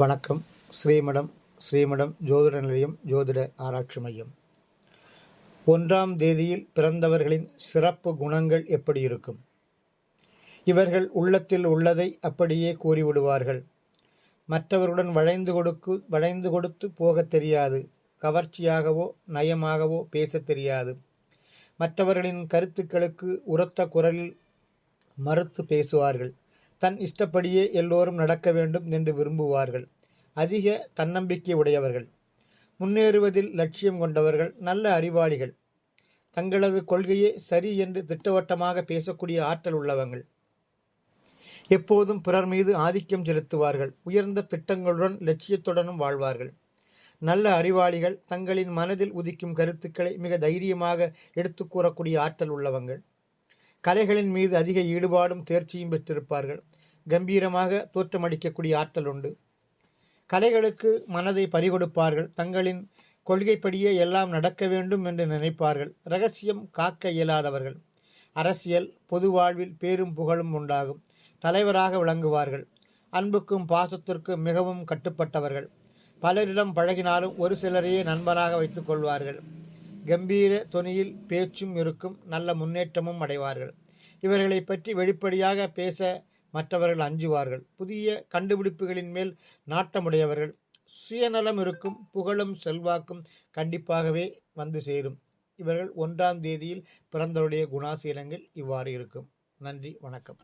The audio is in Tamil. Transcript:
வணக்கம். ஸ்ரீமடம் ஸ்ரீமடம் ஜோதிட நிலையம் ஜோதிட ஆராய்ச்சி மையம். ஒன்றாம் தேதியில் பிறந்தவர்களின் சிறப்பு குணங்கள் எப்படி இருக்கும்? இவர்கள் உள்ளத்தில் உள்ளதை அப்படியே கூறிவிடுவார்கள். மற்றவருடன் வளைந்து கொடுக்கு வளைந்து கொடுத்து போகத் தெரியாது. கவர்ச்சியாகவோ நயமாகவோ பேசத் தெரியாது. மற்றவர்களின் கருத்துக்களுக்கு உரத்த குரலில் மறுத்து பேசுவார்கள். தன் இஷ்டப்படியே எல்லோரும் நடக்க வேண்டும் என்று விரும்புவார்கள். அதிக தன்னம்பிக்கை உடையவர்கள். முன்னேறுவதில் லட்சியம் கொண்டவர்கள் நல்ல அறிவாளிகள். தங்களது கொள்கையே சரி என்று திட்டவட்டமாக பேசக்கூடிய ஆற்றல் உள்ளவங்கள். எப்போதும் பிறர் மீது ஆதிக்கம் செலுத்துவார்கள். உயர்ந்த திட்டங்களுடன் லட்சியத்துடனும் வாழ்வார்கள். நல்ல அறிவாளிகள் தங்களின் மனதில் உதிக்கும் கருத்துக்களை மிக தைரியமாக எடுத்து கூறக்கூடிய ஆற்றல் உள்ளவங்கள். கலைகளின் மீது அதிக ஈடுபாடும் தேர்ச்சியும் பெற்றிருப்பார்கள். கம்பீரமாக தோற்றமளிக்கக்கூடிய ஆற்றல் உண்டு. கலைகளுக்கு மனதை பறிகொடுப்பார்கள். தங்களின் கொள்கைப்படியே எல்லாம் நடக்க வேண்டும் என்று நினைப்பார்கள். ரகசியம் காக்க இயலாதவர்கள். அரசியல் பொது வாழ்வில் பேரும் புகழும் உண்டாகும். தலைவராக விளங்குவார்கள். அன்புக்கும் பாசத்திற்கும் மிகவும் கட்டுப்பட்டவர்கள். பலரிடம் பழகினாலும் ஒரு சிலரையே நண்பராக வைத்துக் கொள்வார்கள். கம்பீர தொனியில் பேச்சும் இருக்கும் நல்ல முன்னேற்றமும் அடைவார்கள். இவர்களை பற்றி வெளிப்படையாக பேச மற்றவர்கள் அஞ்சுவார்கள். புதிய கண்டுபிடிப்புகளின் மேல் நாட்டமுடையவர்கள் சுயநலம் இருக்கும் புகழும் செல்வாக்கும் கண்டிப்பாகவே வந்து சேரும். இவர்கள் ஒன்றாம் தேதியில் பிறந்தவருடைய குணாசீலங்கள் இவ்வாறு இருக்கும். நன்றி வணக்கம்.